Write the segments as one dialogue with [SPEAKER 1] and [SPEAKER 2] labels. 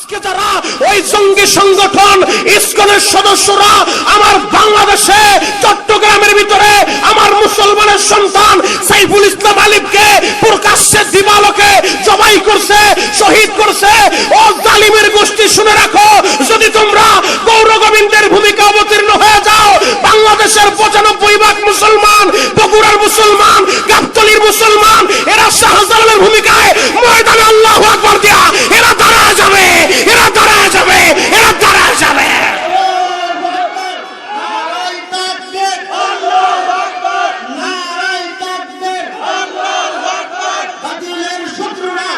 [SPEAKER 1] আজকে যারা ওই জঙ্গি সংগঠন, ইসকনের সদস্যরা আমার বাংলাদেশে, চট্টগ্রামের ভিতরে আমার মুসলমানের সন্তান সাইফুল ইসলাম আলিফকে প্রকাশ্যে দিবালোকে জবাই করছে, শহীদ করছে। ও জালিমের গোষ্ঠী শুনে রাখো, যদি তোমরা গৌর গোবিন্দের ভূমিকা অবতীর্ণ হয়ে যাও, বাংলাদেশের পঁচানব্বই ভাগ মুসলমান, বগুড়ার মুসলমান, গাবতলির মুসলমান, এরা শাহজালালের ভূমিকায় ময়দানে আল্লাহ আকবর দিয়া, এরা যাবে এরা ধরা যাবে এরা ধরা যাবে
[SPEAKER 2] নারাই তাকবীর আল্লাহু আকবার নারাই তাকবীর আল্লাহু আকবার বাতিলের শত্রুরা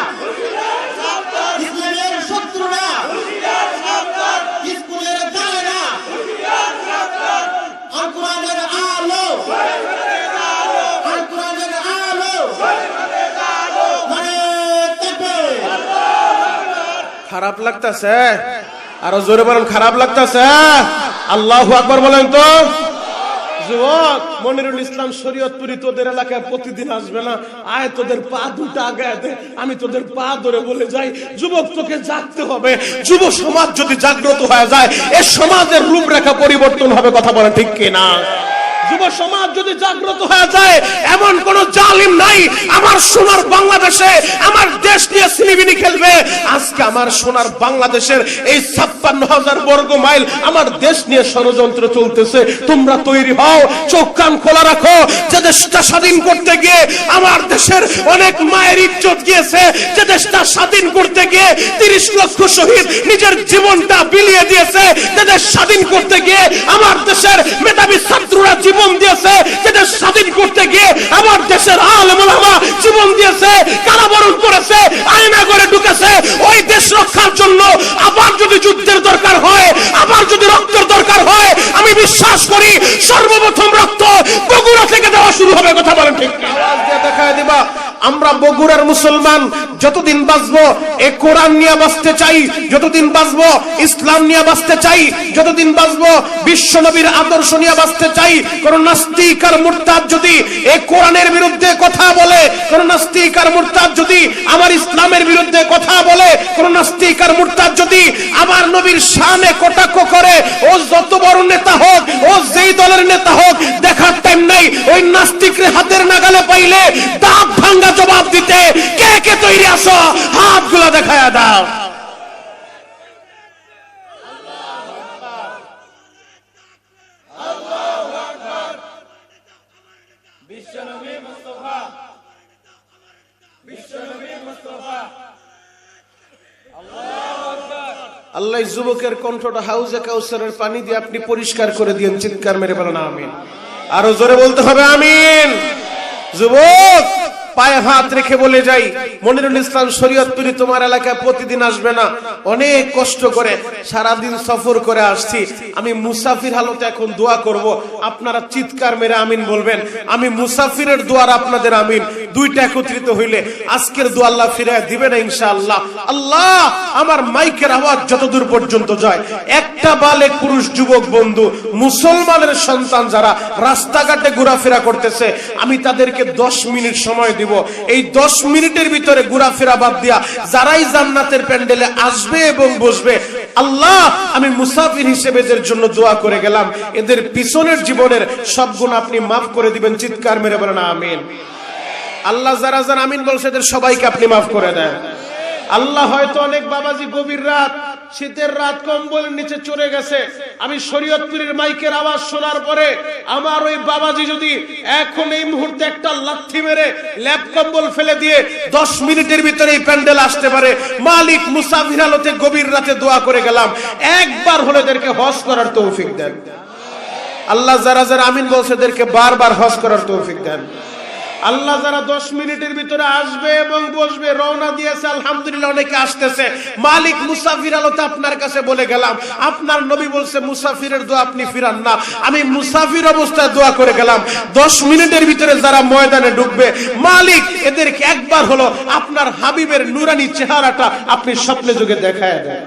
[SPEAKER 2] ইসলামের শত্রুরা স্কুলের দায়রা আল কোরআনের আলো আল কোরআনের আলো নারাই তাকবীর
[SPEAKER 1] খারাপ লাগতেছে? আরও জোরে বলেন, খারাপ লাগতেছে? আল্লাহ আকবর বলেন তো। যুবক, মনিরুল ইসলাম শরীয়তপুরি তোদের এলাকায় প্রতিদিন আসবে না। আয়, তোদের পা দুটা আগে দে। আমি তোদের পা ধরে বলে যাই, যুবক তোকে জাগতে হবে। যুব সমাজ যদি জাগ্রত হয়ে যায়, এ সমাজের রূপরেখা পরিবর্তন হবে, কথা বলে ঠিক কিনা? যুব সমাজ যদি জাগ্রত হয়ে যায়, এমন কোন জালিম নাই। আমার সোনার বাংলাদেশে, আমার দেশ নিয়ে সিনিবিনি খেলবে। আজকে আমার সোনার বাংলাদেশের এই ছাপ্পান্ন হাজার বর্গ মাইল আমার দেশ নিয়ে ষড়যন্ত্র চলতেছে। তোমরা তৈরি হও, চোখ কান খোলা রাখো। যে দেশটা স্বাধীন করতে গিয়ে আমার দেশের অনেক মায়ের ইজ্জত গিয়েছে, যে দেশটা স্বাধীন করতে গিয়ে তিরিশ লক্ষ শহীদ নিজের জীবনটা বিলিয়ে দিয়েছে, যে দেশ স্বাধীন করতে গিয়ে আমার দেশের মেধাবী ছাত্ররা জীবন দিয়েছে, সেটা স্বাধীন করতে গিয়ে আমার দেশের আলমা জীবন দিয়েছে, কারাবরণ করেছে, আয়না করে ঢুকেছে। ওই দেশ রক্ষার জন্য আবার যদি যুদ্ধের দরকার হয়, আবার যদি রক্তের দরকার হয়, আমি বিশ্বাস করি সর্বপ্রথম রক্ত বগুড়া থেকে দেওয়া শুরু হবে, কথা বলেন ঠিক দেখা দিবা। আমরা বগুড়ার মুসলমান, যতদিন বাঁচবো, এ কোরআন নিয়ে বাঁচতে চাই, যতদিন বাঁচবো, ইসলাম নিয়ে বাঁচতে চাই, যতদিন বাঁচবো, বিশ্ব নবীর আদর্শ নিয়ে বাঁচতে চাই, কোন নাস্তিক আর মুরতাদ যদি এ কোরআনের বিরুদ্ধে কথা বলে, কোন নাস্তিক আর মুরতাদ যদি আমার ইসলামের বিরুদ্ধে কথা বলে, কোন নাস্তিক আর মুরতাদ যদি আমার নবীর শানে কটাক্ষ করে, ও যত বড় নেতা হোক, ও যেই দলের নেতা হোক, দেখার টাইম নাই। ওই নাস্তিকের হাতের নাগালে পাইলে দাঁত ভাঙ্গা জবাব দিতে কে কে তৈরি আসো হাতগুলো দেখায়া দাও। আল্লাহ যুবকের কণ্ঠটা হাউজে কাউসারের পানি দিয়ে আপনি পরিষ্কার করে দিয়েন, চিৎকার মেরে বলেন, আমিন। আরও জোরে বলতে হবে, আমিন। যুবক, পায়ে হাত রেখে বলে যাই, মনিরুল ইসলাম শরীয়তপুরি তোমার এলাকায় প্রতিদিন আসবে না। অনেক কষ্ট করে সারাদিন সফর করে আসছি। আমি মুসাফির হালতে এখন দোয়া করব। আপনারা চিৎকার মেরে আমিন বলবেন। আমি মুসাফিরের দোয়ার আপনাদের আমিন। দুইটা একত্রিত হইলে আজকের দোয়া আল্লাহ ফিরে দিবে না ইনশাআল্লাহ। আল্লাহ, আমার মাইকের আওয়াজ যতদূর পর্যন্ত যায়। একটা বালে পুরুষ, যুবক, বন্ধু, মুসলমানের সন্তান যারা রাস্তাঘাটে ঘোরাফেরা করতেছে, আমি তাদেরকে দশ মিনিট সময় দিব। এই দশ মিনিটের ভিতরে ঘোরাফেরা বাদ দিয়া যারাই জান্নাতের প্যান্ডেলে আসবে এবং বসবে, আল্লাহ, আমি মুসাফির হিসেবে এদের জন্য দোয়া করে গেলাম। এদের পিছনের জীবনের সব গুণ আপনি মাফ করে দিবেন, চিৎকার মেরে বলেন, আমিন। আল্লাহ যারা যারা আমিন বলছে এদের সবাইকে আপনি মাফ করে দেন। আল্লাহ হয়তো অনেক বাবাজি গভীর রাত, শীতের রাত কম্বলের নিচে চলে গেছে। আমি শরীয়তপুরের মাইকের আওয়াজ শোনার পরে আমার ওই বাবাজি যদি এখন এই মুহূর্তে একটা লাথি মেরে ল্যাপ কম্বল ফেলে দিয়ে দশ মিনিটের ভিতরে এই প্যান্ডেল আসতে পারে, মালিক মুসাফির আলোতে গভীর রাতে দোয়া করে গেলাম। একবার হলে এদেরকে হজ করার তৌফিক দেন। আল্লাহ যারা যারা আমিন বলছে এদেরকে বারবার হজ করার তৌফিক দেন। আল্লাহ যারা দশ মিনিটের ভিতরে আসবে এবং বসবে, রওনা দিয়েছে, আলহামদুলিল্লাহ অনেকে আসতেছে। মালিক মুসাফির আলোতে আপনার কাছে বলে গেলাম, আপনার নবী বলছে, মুসাফিরের দোয়া আপনি ফিরান না। আমি মুসাফির অবস্থায় দোয়া করে গেলাম। দশ মিনিটের ভিতরে যারা ময়দানে ঢুকবে, মালিক এদেরকে একবার হলো আপনার হাবিবের নুরানি চেহারাটা আপনি স্বপ্নে যুগে দেখায় দেন।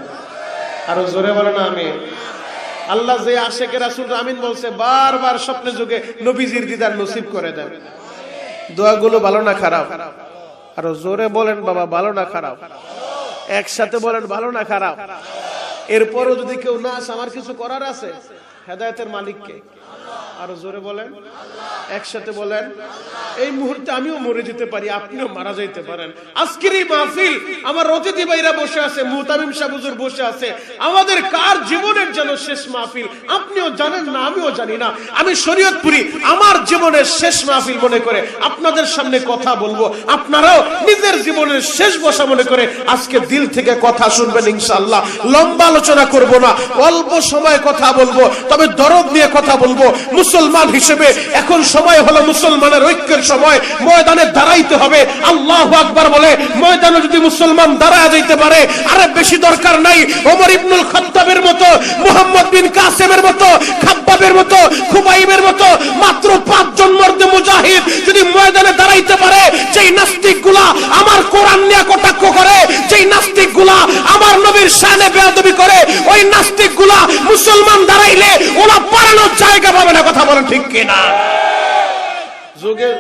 [SPEAKER 1] আরও জোরে বলে না আমি আল্লাহ যে আশেকের রাসূল, আমিন বলছে, বারবার স্বপ্নে যুগে নবীজির দিদার নসিব করে দেন। দোয়াগুলো ভালো না খারাপ? আরও জোরে বলেন, বাবা, ভালো না খারাপ? একসাথে বলেন, ভালো না খারাপ? এরপরও যদি কেউ না আমার কিছু করার আছে? হেদায়তের মালিককে। আরও জোরে বলেন। একসাথে বলেন, এই মুহূর্তে আমিও মরে যেতে পারি, আপনিও মারা যাইতে পারেন। আজকের এই মাহফিল আমার অতিথি ভাইরা বসে আছে, মুহতামিম সাহুজুর বসে আছে। আমাদের কার জীবনের যেন শেষ মাহফিল? আপনিও জানেন না, আমিও জানি না। আমি শরীয়তপুরি, আমার জীবনের শেষ মাহফিল মনে করে আপনাদের সামনে কথা বলব। আপনারাও নিজের জীবনের শেষ বসা মনে করে আজকে দিল থেকে কথা শুনবেন ইনশাআল্লাহ। লম্বা আলোচনা করব না, অল্প সময় কথা বলব, তবে দরদ নিয়ে কথা বলব। মুসলমান হিসেবে। এখন সময় হলো মুসলমানের ঐক্যের সময়। ময়দানে দাঁড়াইতে হবে। আল্লাহ আকবার বলে, ময়দানে যদি মুসলমান দাঁড়ায় যাইতে পারে, আরে বেশি দরকার নাই। ওমর ইবনুল খাত্তাবের মতো, মোহাম্মদ বিন কাসেমের মতো, খাব্বাবের মতো, খুবাইবের মতো, মাত্র পাঁচজন মর্দে মুজাহিদ যদি ময়দানে দাঁড়াইতে পারে, যেই নাস্তিকগুলা আমার কোরআন নিয়ে কটাক্ষ করে, যেই নাস্তিকগুলা আমার নবীর শানে বেয়াদবি করে, ওই নাস্তিকগুলা মুসলমান দাঁড়াইলে ওরা পালানোর জায়গা পাবে না কথা বলেন ঠিক কিনা? যুগে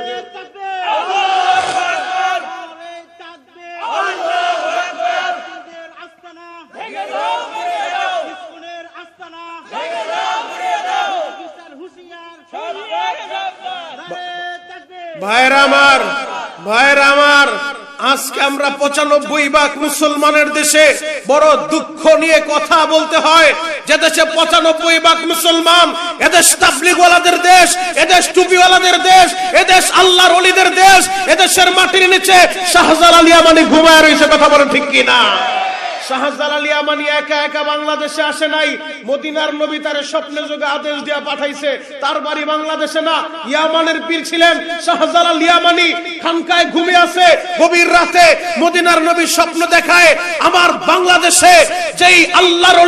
[SPEAKER 1] ভাইরা আমার ভাইরা আমার। আজকে আমরা পঁচানব্বই ভাগ মুসলমানের দেশে বড় দুঃখ নিয়ে কথা বলতে হয়। যে দেশে পঁচানব্বই ভাগ মুসলমান, এদেশ তাবলিগওয়ালাদের দেশ, এদেশ টুপিওয়ালাদের দেশ, এদেশ আল্লাহর অলিদের দেশ, এদেশের মাটির নিচে শাহজালাল মানে ঘুমায় রয়েছে, কথা বলে ঠিক কিনা? একা একা বাংলাদেশে আসে নাই। তার আমার বাংলাদেশে যেই আল্লাহর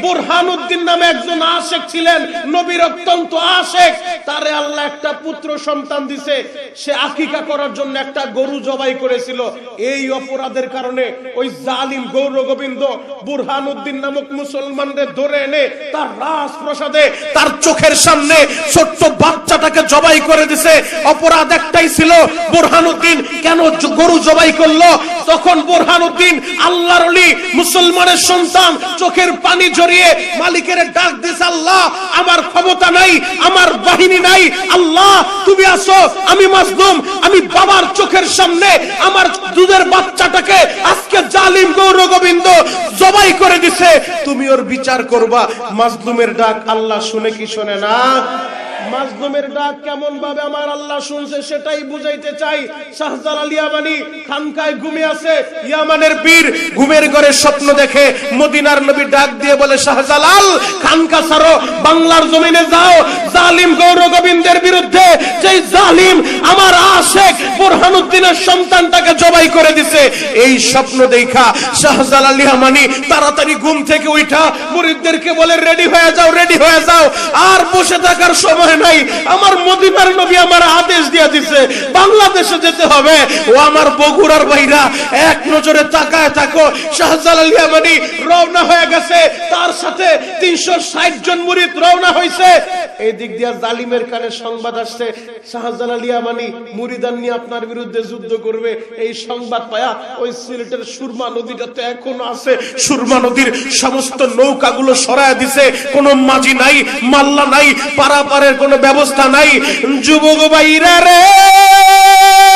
[SPEAKER 1] বুরহানুদ্দিন নামে একজন আশেক ছিলেন, নবীর অত্যন্ত আশেক, তারে আল্লাহ একটা পুত্র সন্তান দিছে। সে আকিকা করার জন্য একটা গরু জবাই করেছিল। এই অপরাধের কারণে ওই জালিম গৌর গোবিন্দ বুরহানুদ্দিন নামক মুসলমানদের ধরে এনে তার রাজপ্রসাদে, তার চোখের সামনে ছোট্ট বাচ্চাটাকে জবাই করে দিছে। অপরাধ একটাই ছিল, বুরহানুদ্দিন কেন গরু জবাই করল? তখন বুরহানুদ্দিন আল্লাহর অলি মুসলমানের সন্তান, চোখের পানি জড়িয়ে মালিকের ডাক দিছে, আল্লাহ, আমার ক্ষমতা নাই, আমার বাহিনী নাই। আল্লাহ, তুমি আসো, আমি মাজলুম, আমি বাবার চোখের সামনে আমার দুধের বাচ্চাটাকে আজকে জালিম গৌর গোবিন্দ জবাই করে দিছে। তুমি ওর বিচার করবা। মাজলুমের ডাক আল্লাহ শুনে কি শোনে না? মাজলুমের ডাক কেমন ভাবে আমার আল্লাহ শুনছে সেটাই বুঝাইতে চাই। শাহজালাল ইয়ামানি খানকায় ঘুমিয়ে আছে। ইয়ামানের বীর ঘুমের ঘরে স্বপ্ন দেখে মদিনার নবী ডাক দিয়ে বলে, শাহজালাল, খানকা সারো বাংলার জমিনে যাও। জালিম গৌর গোবিন্দের বিরুদ্ধে যেই জালিম আমার আশেক বুরহানুদ্দিনের সন্তানটাকে জবাই করে দিছে, এই স্বপ্ন দেখা শাহজালাল ইয়ামানি তাড়াতাড়ি ঘুম থেকে উঠা মুরিদদেরকে বলে রেডি হয়ে যাও রেডি হয়ে যাও। আর বসে থাকার সময় নাই, আমার মদিনার নবী আমার আদেশ দিয়ে দিছে, বাংলাদেশে যেতে হবে। ও আমার বগুড়ার ভাইরা, এক নজরে তাকায় থাকো, শাহজালাল ইয়ামানি রওনা হয়ে গেছে, তার সাথে তিনশো ষাট জন মুরিদ রওনা হয়েছে এই দিক দিয়া জালিমের কানে সংবাদ আসছে। শাহজালাল ইয়ামানি মুরিদান নিয়ে আপনার বিরুদ্ধে যুদ্ধ করবে। এই সংবাদ পায়া ওই সিলেটের সুরমা নদীটা তো এখনও আছে। সুরমা নদীর সমস্ত নৌকাগুলো সরায় দিছে। কোন মাঝি নাই, মাল্লা নাই, পারাপারের কোনো ব্যবস্থা নাই। যুবক বা রে!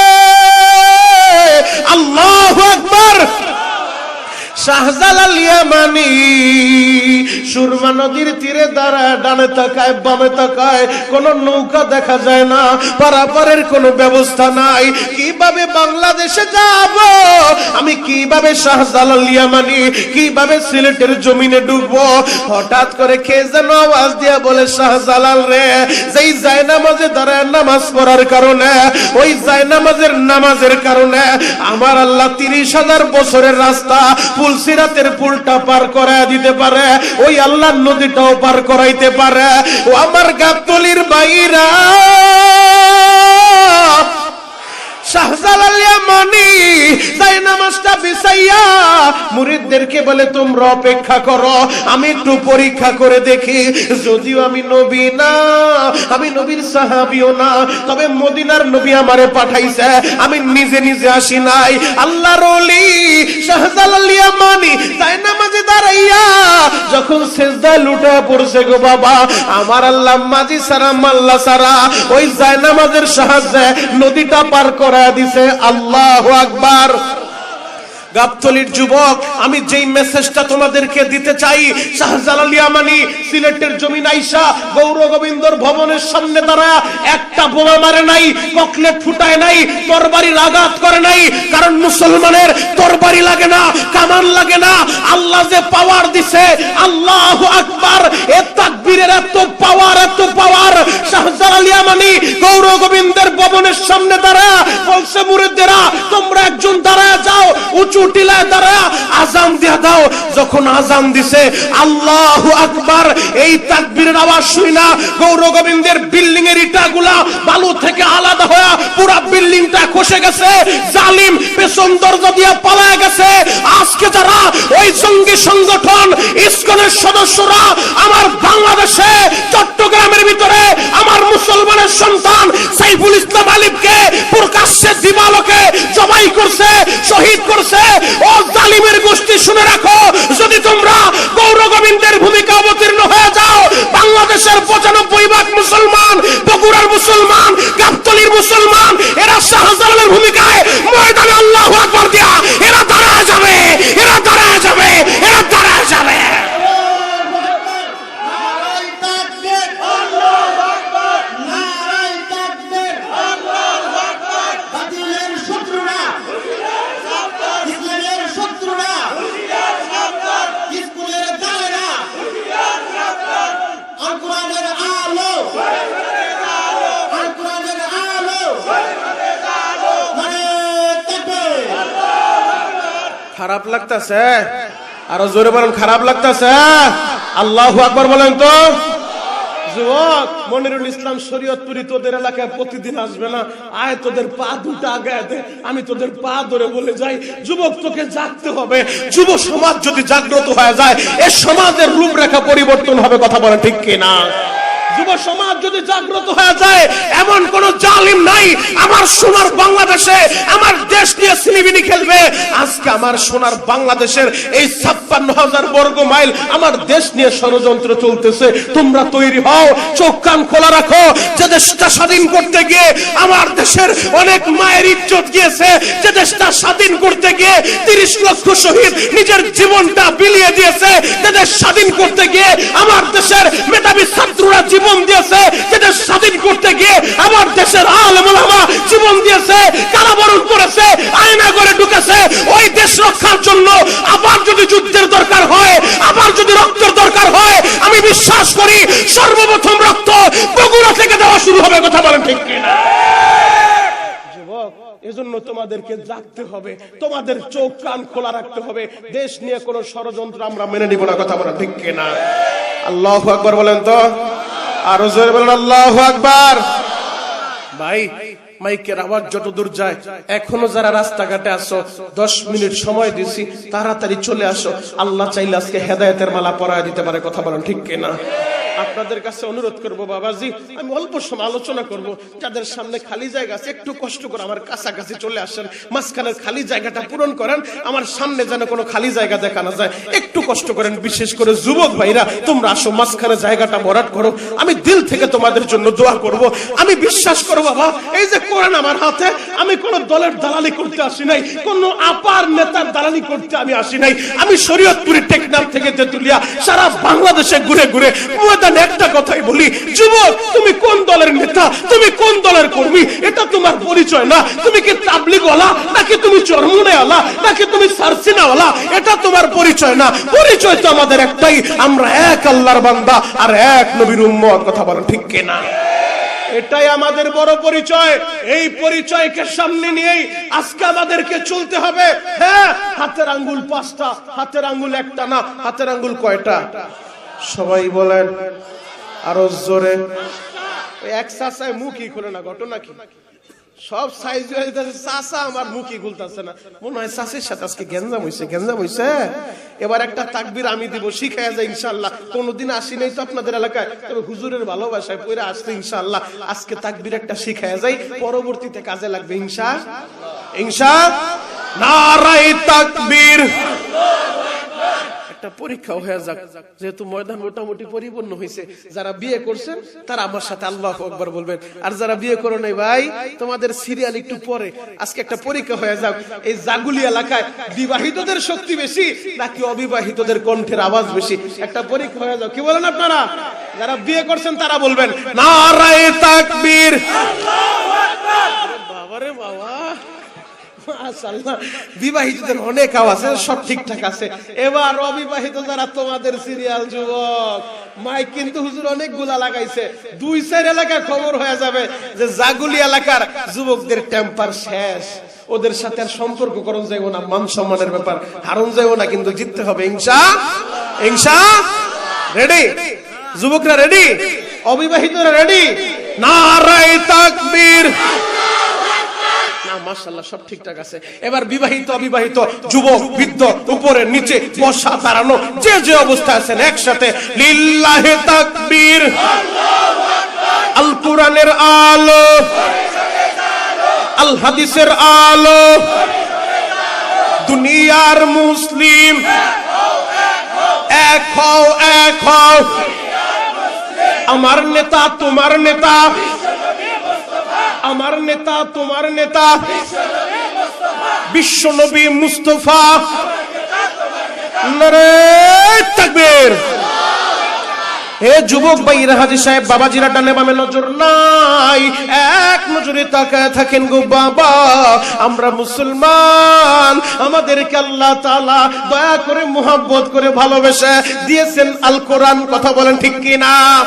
[SPEAKER 1] সুরমা নদীর তীরে দাঁড়ায়, ডানে তাকায়, বামে তাকায়, কোন নৌকা দেখা যায় না, পারাপারের কোনো ব্যবস্থা নাই। কীভাবে বাংলাদেশে যাব? আমি কীভাবে শাহজালাল ইয়ামানি, কীভাবে সিলেটের জমিনে ডুববো? হঠাৎ করে কে যেন আওয়াজ দিয়া বলে, শাহজালাল রে, যেই জায়নামাজে দাঁড়ায় নামাজ পড়ার কারণে, ওই জায়নামাজের নামাজের কারণে আমার আল্লাহ তিরিশ হাজার বছরের রাস্তা পুলসিরাতের পুলটা পার করায় দিতে পারে। ওই আল্লাহ নদীটাও পার করাইতে পারে। ও আমার গাবতলির বাইরা শাহজালাল ইয়ামানি করো, আমি নিজে নিজে আসি নাই। নামাজে দাঁড়াইয়া যখন সেজদায় লুটে পড়ছে গো বাবা, আমার আল্লাহ মাঝি সারা, মাল্লা সারা, ওই জায়নামাজের সাহায্যে নদীটা পার করা দিছে, আল্লাহ আকবার। গাবতলির যুবক, আমি যেই মেসেজটা তোমাদেরকে দিতে চাই, শাহজালাল ইয়ামানি সিলেটের গৌর গোবিন্দর ভবনের সামনে দাঁড়ায় একটা বোমা মারে নাই ককলেট ফুটায় নাই, তরবারি আঘাত করে নাই, কারণ মুসলমানের তরবারি লাগে না, কামান লাগে না, আল্লাহ যে পাওয়ার দিছে, আল্লাহ আকবার। এ তাকবীরের এত গৌর গোবিন্দের ভবনের সামনে দাঁড়ায় বলছে মুরিদদেরা তোমরা একজন দাঁড়ায় যাও, উঁচু টিলায় দাঁড়া আজান দিয়া দাও। যখন আজান দিছে, আল্লাহ আকবার, এই তাকবীরের আওয়াজ শুই না গৌর গোবিন্দের বিল্ডিং এর ইটাগুলা বালু থেকে আলাদা হয়ে পুরা বিল্ডিংটা খসে গেছে, জালিম পেছন দরজা দিয়া পালায় গেছে। আজকে যারা ওই জঙ্গি সংগঠন, ইসকনের সদস্যরা আমার বাংলাদেশে, চট্টগ্রামের ভিতরে, আমার মুসলমানের সন্তান সাইফুল ইসলাম আলিমকে প্রকাশ্যে দিবালকে জবাই করছে, শহীদ করছে। ও জালিমের গোষ্ঠী শুনে রাখো, যদি তোমরা গৌর গোবিন্দের ভূমিকা অবতীর্ণ হয়ে যাও, বাংলাদেশের পঁচানব্বই ভাগ মুসলমান, বগুড়ার মুসলমান, গাবতলির মুসলমান, এরা শাহজালালের ভূমিকায় ময়দানে আল্লাহ আকবর দিয়া এরা দাঁড়ায় যাবে এরা দাঁড়ায় যাবে এরা দাঁড়ায় যাবে
[SPEAKER 2] নারাই তাকবীর নারাই তাকবীর বাতিলের শত্রুরা ইসলামের শত্রুরা স্কুলের জালেরা আল কোরআনের আলো আল কোরআনের আলো মানে তাকবীর
[SPEAKER 1] খারাপ লাগতাছে? আরও জোরে বলেন, খারাপ লাগতাছে? আল্লাহ আকবার বলেন তো। যুবক, মনিরুল ইসলাম শরীয়তপুরি তোদের এলাকায় প্রতিদিন আসবে না। আয়, তোদের পা দুটা আগে আমি তোদের পা ধরে বলে যাই। যুবক, তোকে জাগতে হবে। যুব সমাজ যদি জাগ্রত হয়ে যায়, এ সমাজের রূপরেখা পরিবর্তন হবে, কথা বলে ঠিক কিনা? যুব সমাজ যদি জাগ্রত হয়ে যায়, এমন কোন জালিম নাই। আমার সোনার বাংলাদেশে, আমার দেশ নিয়ে সিনিবিনি খেলবে। আজকে আমার সোনার বাংলাদেশের এই ছাপ্পান্ন হাজার বর্গ মাইল আমার দেশ নিয়ে ষড়যন্ত্র চলতেছে। তোমরা তৈরি হও, চোখ কান খোলা রাখো। যে দেশটা স্বাধীন করতে গিয়ে আমার দেশের অনেক মায়ের ইজ্জত গিয়েছে, যে দেশটা স্বাধীন করতে গিয়ে তিরিশ লক্ষ শহীদ নিজের জীবনটা বিলিয়ে দিয়েছে, যে দেশ স্বাধীন করতে গিয়ে আমার দেশের মেধাবী ছাত্ররা জীবন দিয়েছে সেটা স্বাধীন করতে গিয়ে আমার দেশের আলমা জীবন দিয়েছে, কারাবরণ করেছে, আয়না করে ঢুকেছে। ওই দেশ রক্ষার জন্য আবার যদি যুদ্ধের দরকার হয়, আবার যদি রক্তের দরকার হয়, আমি বিশ্বাস করি সর্বপ্রথম রক্ত বগুড়া থেকে দেওয়া শুরু হবে, কথা বলেন ঠিক কিনা? এজন্য তোমাদেরকে জাগতে হবে, তোমাদের চোখ কান খোলা রাখতে হবে। দেশ নিয়ে কোনো ষড়যন্ত্র আমরা মেনে নিব না, কথা বলা ঠিক কিনা? আল্লাহ আকবার বলেন তো? আরও জোরে বলেন, আল্লাহ আকবর। ভাই, মাইকের আওয়াজ যত দূর যায়, এখনও যারা রাস্তাঘাটে আসো দশ মিনিট সময় দিছি, তাড়াতাড়ি চলে আসো। আল্লাহ চাইলে আজকে হেদায়েতের মালা পরায় দিতে পারে, কথা বলেন ঠিক কিনা? আপনাদের কাছে অনুরোধ করব বাবাজি, আমি অল্প সময় আলোচনা করব। যাদের সামনে খালি জায়গা আছে, একটু কষ্ট করে আমার কাছাকাছি চলে আসেন। মাঝখানের খালি জায়গাটা পূরণ করেন, আমার সামনে যেন কোনো খালি জায়গা দেখানো যায়। একটু কষ্ট করেন, বিশেষ করে যুবক ভাইরা, তোমরা আসো, মাঝখানে জায়গাটা ভরাট করো। আমি দিল থেকে তোমাদের জন্য দোয়া করব। আমি বিশ্বাস করো বাবা, এই যে কোরআন আমার হাতে, আমি কোন দলের দালালি করতে আসি নাই, কোন আপার নেতার দালালি করতে আমি আসি নাই। আমি শরীয়তপুরের টেকনাফ থেকে তেতুলিয়া, সারা বাংলাদেশে ঘুরে ঘুরে ময়দানে একটা কথাই বলি। যুবক, তুমি কোন দলের নেতা? তুমি কোন দলের কর্মী? এটা তোমার পরিচয় না। তুমি কি তাবলিগওয়ালা? নাকি তুমি চরমুনেওয়ালা নাকি তুমি সারসিনাওয়ালা? এটা তোমার পরিচয় না। পরিচয় তো আমাদের একটাই। আমরা এক আল্লাহর বান্দা আর এক নবীর উম্মত, কথা বলেন ঠিক কিনা? এটাই আমাদের বড় পরিচয়। এই পরিচয়কে সামনে নিয়েই আজকে আমাদেরকে চলতে হবে। হ্যাঁ হাতের আঙ্গুল পাঁচটা, হাতের আঙ্গুল একটা না, হাতের আঙ্গুল কয়টা? সবাই বলেন, আরও জোরে। এক মুখই খোলে না, ঘটনা কি? সব সাইজ হয়ে যাচ্ছে আমার মুখই গুলতাছে না। মনে হয় চাষের সাথে আজকে গেঞ্জাম হইছে গেঞ্জাম হইছে এবার একটা তাকবির আমি দিব, শিখায় যায় ইনশাল্লাহ কোনোদিন আসি নাই তো আপনাদের এলাকায়, তবে হুজুরের ভালোবাসায় পরে আসতে ইনশাল্লাহ আজকে তাকবির একটা শিখায় যায়, পরবর্তীতে কাজে লাগবে ইনশা ইনশা নারাই তাকবীর। একটা পরীক্ষা হয়ে যাক। যেহেতু ময়দান মোটামুটি পরিপূর্ণ হয়েছে যারা বিয়ে করছেন তারা আমার সাথে আল্লাহ আকবার বলবেন। আর যারা বিয়ে করো নাই ভাই তোমাদের সিরিয়াল একটু পরে। আজকে একটা পরীক্ষা হয়ে যাক। এই জাগুলি এলাকায় বিবাহিতদের শক্তি বেশি নাকি অবিবাহিতদের কণ্ঠের আওয়াজ বেশি? একটা পরীক্ষা হয়ে যাক। কি বলেন আপনারা? যারা বিয়ে করছেন তারা বলবেন নারায়ে তাকবীর। আল্লাহু আকবার! বাবারে বাবা। বিবাহিতদের অনেক আওয়াজ সব ঠিকঠাক আছে। এবার অবিবাহিত যারা, তোমাদের সিরিয়াল যুবক, মাইক কিন্তু হুজুর অনেকগুলা লাগাইছে। দুই চার এলাকায় খবর হয়ে যাবে যে জাগুলি এলাকার যুবকদের টেম্পার শেষ। ওদের সাথে আর সম্পর্ক করণ যাইব না, মান সম্মানের ব্যাপার। হারণ যাইব না, কিন্তু জিততে হবে, ইনশা ইনশা রেডি। যুবকরা রেডি? অবিবাহিতরা রেডি? নারাই তাকবীর। না মাশাল্লাহ সব ঠিকঠাক আছে। এবার বিবাহিত, অবিবাহিত, যুবক, বৃদ্ধ, উপরে, নিচে, বসা, দাঁড়ানো, যে যে অবস্থা আছেন একসাথে, লিল্লাহে তাকবীর। আল আলো। আল হাদিসের আলো। দুনিয়ার মুসলিম। এক হও এক হও। আমার নেতা, তোমার নেতা। আমার নেতা, তোমার নেতা। বিশ্ব নবী মুস্তফা। তাকবীর। হে যুবক ভাইরা হাজি সাহেব, বাবাজিরা ডানে বামে নজর নাই। এক নজরে তাকায় থাকেন গো বাবা। আমরা মুসলমান। আমাদেরকে আল্লাহ তাআলা দয়া করে, মোহাব্বত করে ভালোবেসে দিয়েছেন আল কোরআন। কথা বলেন ঠিক কি না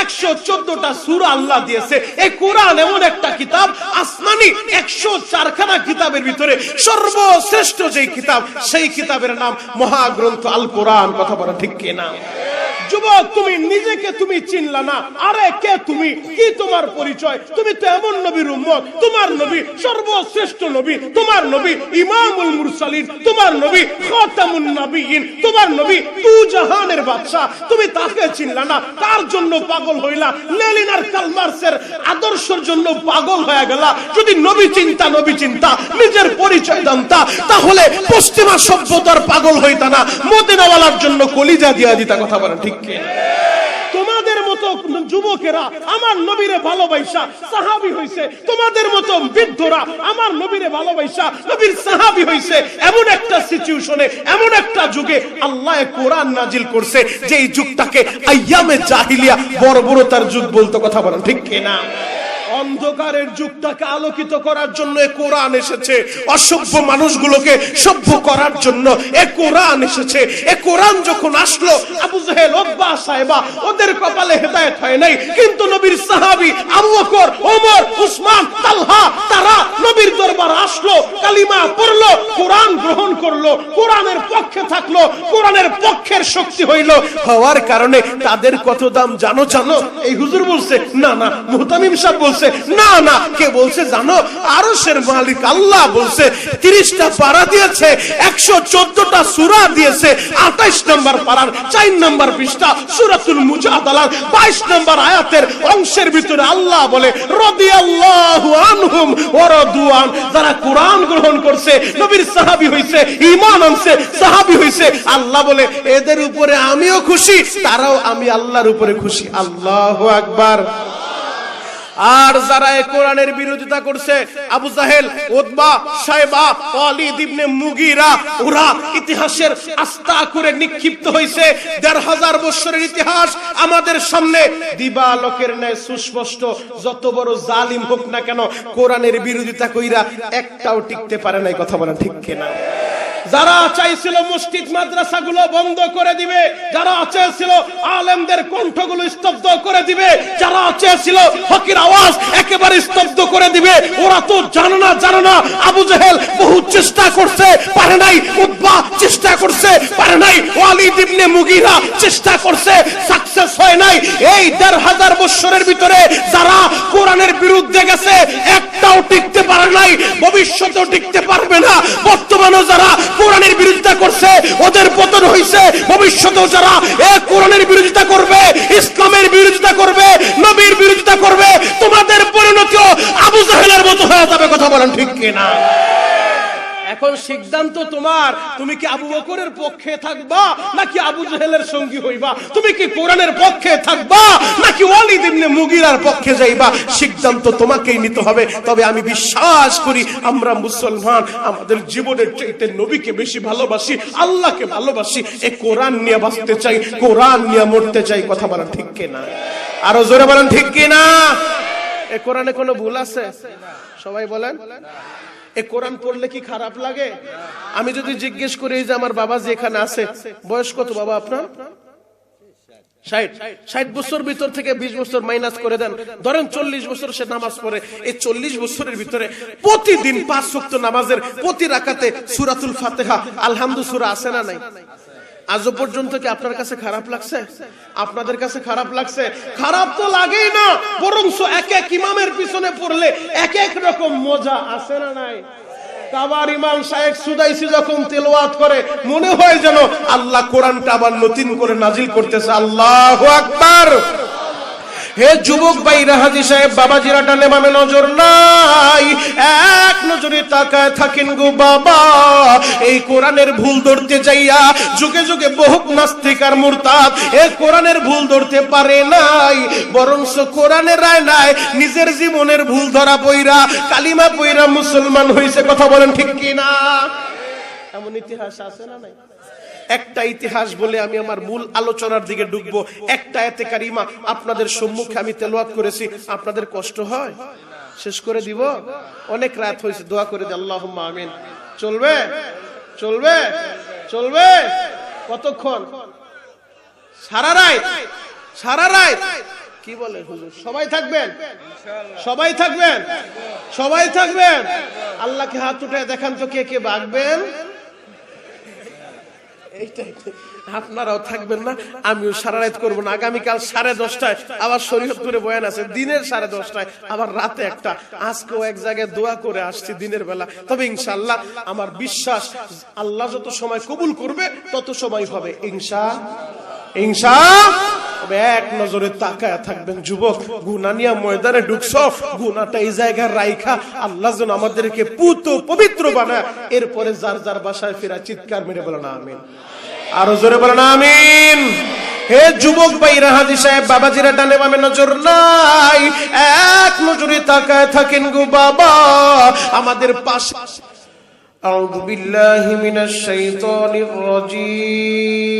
[SPEAKER 1] একশো চোদ্দটা সুরা আল্লাহ দিয়েছে। এ এমন একটা কিতাব, আসমানি একশো চারখানা কিতাবের ভিতরে সর্বশ্রেষ্ঠ যে কিতাব, সেই কিতাবের নাম মহাগ্রন্থ আল কোরআন কথা বলা ঠিক কিনা? যুবক, তুমি নিজেকে তুমি চিনলা না। আরে কে তুমি? কি তোমার পরিচয়? তুমি তো এমন নবীর উম্মত। তোমার নবী সর্বশ্রেষ্ঠ নবী। তোমার নবী ইমামুল মুরসালিন। তোমার নবী খাতামুন তোমার নবী তু জাহানের তুমি তাকে চিনলা না। তার জন্য পাগল হইলা। লেলিন আর কালমার্সের আদর্শের জন্য পাগল হয়ে গেলা। যদি নবী চিন্তা নবী চিন্তা, নিজের পরিচয় জানতা তাহলে পশ্চিমা সভ্যতার পাগল হইতা না। মদিনাওয়ালার জন্য কলিজা দিয়া দিতা কথা বলেন, ঠিক কি তোমাদের মতো যুবকেরা আমার নবীরে ভালোবাসা, সাহাবি হইছে। তোমাদের মতো বৃদ্ধরা আমার নবীরে ভালোবাসা, নবীর সাহাবি হইছে। এমন একটা সিচুয়েশনে, এমন একটা যুগে আল্লাহ কোরআন নাজিল করছে যে এই যুগটাকে আইয়ামে জাহিলিয়া বর্বরতার যুগ বলতে কথা বলেন, ঠিক কিনা? অন্ধকারের যুগটাকে আলোকিত করার জন্য এ কোরআন এসেছে। অসভ্য মানুষগুলোকে সভ্য করার জন্য এ কোরআন এসেছে। এ কোরআন যখন আসলো, আবু জাহেল, ওব্বা সাহেবা, ওদের কপালে হেদায়েত হয় নাই। কিন্তু নবীর সাহাবী আবু বকর, ওমর, উসমান, তালহা, তারা নবীর দরবার আসলো, কালিমা পড়ল, কোরআন গ্রহণ করল, কোরআনের পক্ষে থাকল, কোরআনের পক্ষের শক্তি হইল। হওয়ার কারণে তাদের কত দাম জানো জানো? এই হুজুর বলছে, না না, মুহতামিম সাহেব বলছে না না, কে বলছে জানো? আরশের মালিক আল্লাহ বলছে, তিরিশটা পারা দিয়েছে, একশো চোদ্দটা সুরা দিয়েছে, আঠাইশ নম্বর পারার চার নম্বর পৃষ্ঠা, সুরাতুল মুজাদালার, বাইশ নম্বর আয়াতের অংশের ভিতরে আল্লাহ বলে রদি আল্লাহ আনহুম ওরদুয়ান যারা কোরআন গ্রহণ করছে, নবীর সাহাবী হইছে, ঈমান আনছে, সাহাবী হইছে, আল্লাহ বলে, এদের উপরে আমিও খুশি, তারাও আমি আল্লাহর উপরে খুশি। আল্লাহু আকবার। আর যারা এই কোরআনের বিরোধিতা করছে, আবু জাহেল ওদবা সাহেবা ওয়ালিদ ইবনে মুগিরা, ওরা ইতিহাসের আস্থা করে নিক্ষিপ্ত হয়েছে। দেড় হাজার বছরের ইতিহাস আমাদের সামনে। দিবালোকের ন্যায় সুস্পষ্ট, যত বড় জালিম হোক না কেন, কোরআনের বিরোধিতা কইরা একটাও টিকতে পারে নাই, কথা বলা ঠিক কিনা? যারা চাইছিল মসজিদ মাদ্রাসাগুলো বন্ধ করে দিবে, যারা চেয়েছিল আলেমদের কণ্ঠগুলো স্তব্ধ করে দিবে, যারা চেয়েছিল হকির আওয়াজ একেবারে স্তব্ধ করে দিবে, ওরা তো জানে না জানে না। আবু জাহেল বহু চেষ্টা করছে, পারে নাই। উদ্বা চেষ্টা করছে, পারে নাই। ওয়ালিদ ইবনে মুগিরা চেষ্টা করছে সাকসেস হয় নাই। এই দেড় হাজার বছরের ভিতরে যারা কোরআনের বিরুদ্ধে গেছে, একটাও টিকতে পারে নাই। ভবিষ্যতেও টিকতে পারবে না। বর্তমানেও যারা কোরআনের বিরোধিতা করছে, ওদের পতন হয়েছে ভবিষ্যতেও যারা এ কোরআনের বিরোধিতা করবে, ইসলামের বিরোধিতা করবে, নবীর বিরোধিতা করবে, তোমাদের পরিণতিও আবু জাহেলের মতো হয়ে যাবে, কথা বলেন ঠিক কিনা? এখন সিদ্ধান্ত তোমার। তুমি কি আবু বকরের পক্ষে থাকবা, নাকি আবু জাহেলের সঙ্গী হইবা? তুমি কি কোরআনের পক্ষে থাকবা, নাকি ওয়ালিদ ইবনে মুগিরার পক্ষে যাইবা? সিদ্ধান্ত তোমাকেই নিতে হবে। তবে আমি বিশ্বাস করি, আমরা মুসলমান, আমাদের জীবনের চাইতে নবীকে বেশি ভালোবাসি, আল্লাহকে ভালোবাসি। এ কোরআন নিয়ে বাঁচতে চাই, কোরআন নিয়ে মরতে চাই, কথা বলা ঠিক কিনা? আরও জোরে বলেন ঠিক কিনা? এ কোরআনে কোনো ভুল আছে? সবাই বলেন? এ কোরআন পড়লে কি খারাপ লাগে? আমি যদি জিজ্ঞেস করি যে আমার বাবা যে এখানে আছে, বয়স কত বাবা আপনার? ষাট। ষাট বছর ভিতর থেকে বিশ বছর মাইনাস করে দেন। ধরেন চল্লিশ বছর সে নামাজ পড়ে। এই চল্লিশ বছরের ভিতরে প্রতিদিন পাঁচ শক্ত নামাজের প্রতি রাখাতে সুরাতুল ফাতেহা আলহামদু সুরা আছে না নাই? আজও পর্যন্ত কি আপনার কাছে খারাপ লাগছে? আপনাদের কাছে খারাপ লাগছে? খারাপ তো লাগেই না বরং এক এক ইমামের পিছনে পড়লে এক এক রকম মজা আছে না নাই? যখন করে, মনে হয় যেন আল্লাহ কোরআনটা আবার নতুন করে নাজিল করতেছে। আল্লাহ আকবার! হে যুবক ভাই, রাহাজি সাহেব বাবাজিরা টানে মামে নজর নাই। এক নজরে তাকায় থাকেন গো বাবা। এই কোরআনের ভুল ধরতে যাইয়া যুগে যুগে বহু নাস্তিক আর মুরতাদ। এই কোরআনের ভুল ধরতে পারে নাই বরংস কোরআনের রায় নাই, নিজের জীবনের ভুল ধরা পইরা, কালিমা পইরা মুসলমান হইছে। কথা বলেন ঠিক কি না এমন ইতিহাস আছে না নাই? একটা ইতিহাস বলে আমি আমার মূল আলোচনার দিকে ঢুকবো। একটা এতে কারিমা আপনাদের সম্মুখে আমি তেলাওয়াত করেছি। আপনাদের কষ্ট হয়? শেষ করে দিব? অনেক রাত হয়েছে, দোয়া করে দে আল্লাহ আমিন। চলবে? চলবে? চলবে? কতক্ষণ? সারা রাত? সারা রাত? কি বলে হুজুর? সবাই থাকবেন? সবাই থাকবেন? সবাই থাকবেন? আল্লাহকে হাত উঠে দেখান তো কে কে বাগবেন আপনারাও থাকবেন না, আমিও সারা রাত করব না। আগামীকাল সাড়ে দশটায় আবার শরীয়তপুরে বয়ান আছে, দিনের সাড়ে দশটায়, আবার রাতে একটা। আজকেও এক জায়গায় দোয়া করে আসছি দিনের বেলা। তবে ইনশাল্লাহ আমার বিশ্বাস, আল্লাহ যত সময় কবুল করবে, তত সময় হবে। ইনশা ইনশা তবে এক নজরে তাকায় থাকবেন যুবক গুনা নিয়ে ময়দানে ঢুকছো গুনাটা এই জায়গায় রাইখা আল্লাহ যেন আমাদেরকে পুত পবিত্র বানায় এরপরে যার যার বাসায় ফেরা চিৎকার মেরে বলে না আমিন আরো জোরে বলে না আমিন হে যুবক ভাই রাহাজি সাহেব বাবাজিরা ডানে বামে নজর নাই এক নজরে তাকায় থাকেন গো বাবা আমাদের পাশে أعوذ بالله من الشيطان الرجيم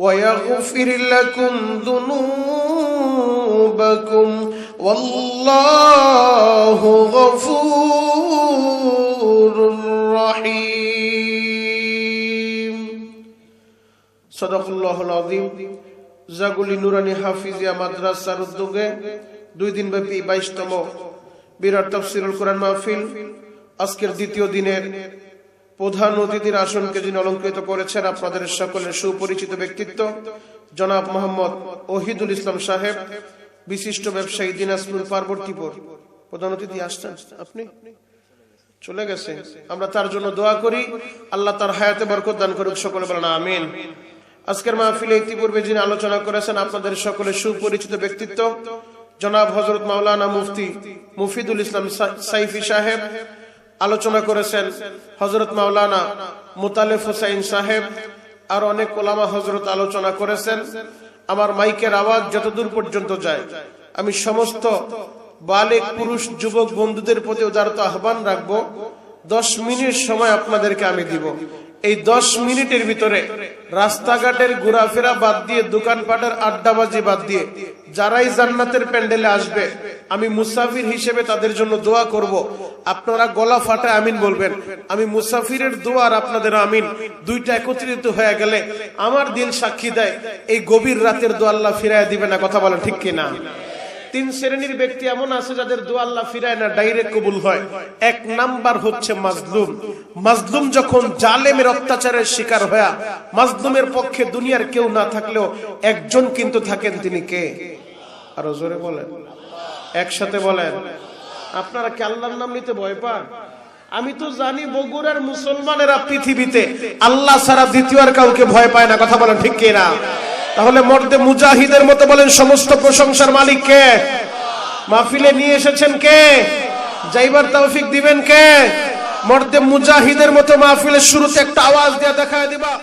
[SPEAKER 1] ويغفر لكم ذنوبكم والله غفور رحيم صدق الله العظيم জাগুলি নুরানি হাফিজিয়া মাদ্রাসার উদ্যোগে দুই দিন ব্যাপী বাইশতম বিরাট তফসিরুল কোরআন মাহফিল আজকের দ্বিতীয় দিনের প্রধান অতিথির আসনকে যিনি অলঙ্কৃত করেছেন আপনাদের সকলের সুপরিচিত ব্যক্তিত্ব, জনাব মোহাম্মদ ওহিদুল ইসলাম সাহেব, বিশিষ্ট ব্যবসায়ী দিনাজপুর পার্বতীপুর। প্রধান অতিথি আসছেন, আপনি? চলে গেছে। আমরা তার জন্য দোয়া করি, আল্লাহ তার হায়াতে বরকত দান করুক সকলে বলেন আমিন। আজকের মাহফিলে ইতিপূর্বে যিনি আলোচনা করেছেন আপনাদের সকলের সুপরিচিত ব্যক্তিত্ব, জনাব হজরত মাওলানা মুফতি মুফিদুল ইসলাম সাইফি সাহেব আলোচনা করেছেন হজরত মাওলানা মুতালেফ হুসাইন সাহেব। আর অনেক ওলামা হজরত আলোচনা করেছেন। আমার মাইকের আওয়াজ যতদূর পর্যন্ত যায়, আমি সমস্ত বালেক পুরুষ, যুবক, বন্ধুদের প্রতি উদারত আহ্বান রাখব, দশ মিনিট সময় আপনাদেরকে আমি দিব। এই দশ মিনিটের ভিতরে রাস্তাঘাটের ঘোরাফেরা বাদ দিয়ে, দোকানপাটের আড্ডাবাজি বাদ দিয়ে, যারাই জান্নাতের প্যান্ডেলে আসবে, আমি মুসাফির হিসেবে তাদের জন্য দোয়া করব। আপনারা গলা ফাটা আমিন বলবেন। আমি মুসাফিরের দোয়া আর আপনাদের আমিন দুইটা একত্রিত হয়ে গেলে আমার দিল সাক্ষী দেয়, এই গভীর রাতের দোয়া আল্লাহ ফিরায় দিবে না, কথা বলেন ঠিক কিনা? তিন শ্রেণির ব্যক্তি এমন আছে যাদের দোয়া আল্লাহ ফিরায় না ডাইরেক্ট কবুল হয়। এক নাম্বার হচ্ছে মাজলুম। মাজলুম যখন জালেমের অত্যাচারের শিকার হয়া মাজলুমের পক্ষে দুনিয়ার কেউ না থাকলেও একজন কিন্তু থাকেন তিনি কে? আরও জোরে বলেন। একসাথে বলেন। আপনারা কি আল্লাহর নাম নিতে ভয় পান? আমি তো জানি বগুড়ার মুসলমানেরা পৃথিবীতে আল্লাহ ছাড়া দ্বিতীয় আর কাউকে ভয় পায় না। কথা বলেন ঠিক কিনা? তাহলে মর্দে মুজাহিদের মতো বলেন সমস্ত প্রশংসার মালিক কে? মাহফিলে নিয়ে এসেছেন কে? যাইবার তৌফিক দিবেন কে? মর্দে মুজাহিদের মতো মাহফিলের শুরুতে একটা আওয়াজ দিয়ে দেখা দিবা।